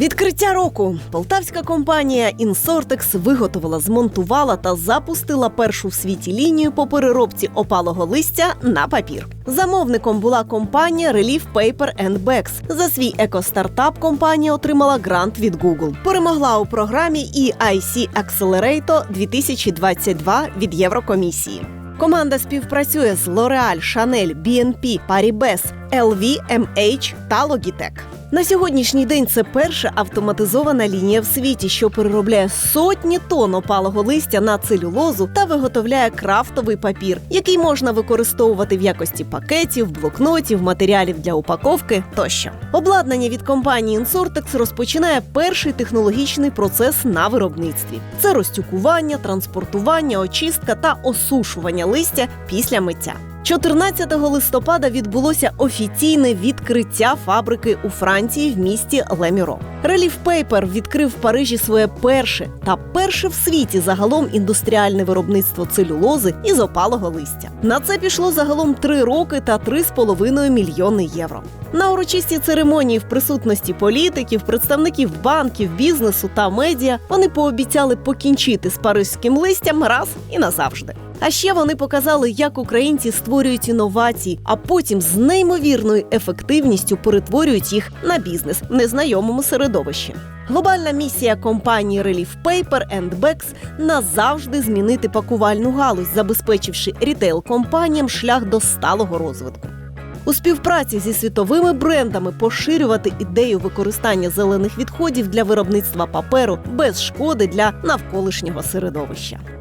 Відкриття року полтавська компанія Insortex виготовила, змонтувала та запустила першу в світі лінію по переробці опалого листя на папір. Замовником була компанія Relief Paper and Bags. За свій екостартап компанія отримала грант від Google. Перемогла у програмі EIC Accelerator 2022 від Єврокомісії. Команда співпрацює з L'Oreal, Chanel, BNP, Paribas, LVMH та Logitech. На сьогоднішній день це перша автоматизована лінія в світі, що переробляє сотні тонн опалого листя на целюлозу та виготовляє крафтовий папір, який можна використовувати в якості пакетів, блокнотів, матеріалів для упаковки тощо. Обладнання від компанії Insortex розпочинає перший технологічний процес на виробництві: це розтюкування, транспортування, очистка та осушування листя після миття. 14 листопада відбулося офіційне відкриття фабрики у Франції в місті Леміро. Relief Paper відкрив в Парижі своє перше та перше в світі загалом індустріальне виробництво целюлози із опалого листя. На це пішло загалом три роки та 3,5 мільйони євро. На урочистій церемонії в присутності політиків, представників банків, бізнесу та медіа вони пообіцяли покінчити з паризьким листям раз і назавжди. А ще вони показали, як українці створюють інновації, а потім з неймовірною ефективністю перетворюють їх на бізнес в незнайомому середовищі. Глобальна місія компанії Relief Paper and Bags назавжди змінити пакувальну галузь, забезпечивши рітейл-компаніям шлях до сталого розвитку. У співпраці зі світовими брендами поширювати ідею використання зелених відходів для виробництва паперу без шкоди для навколишнього середовища.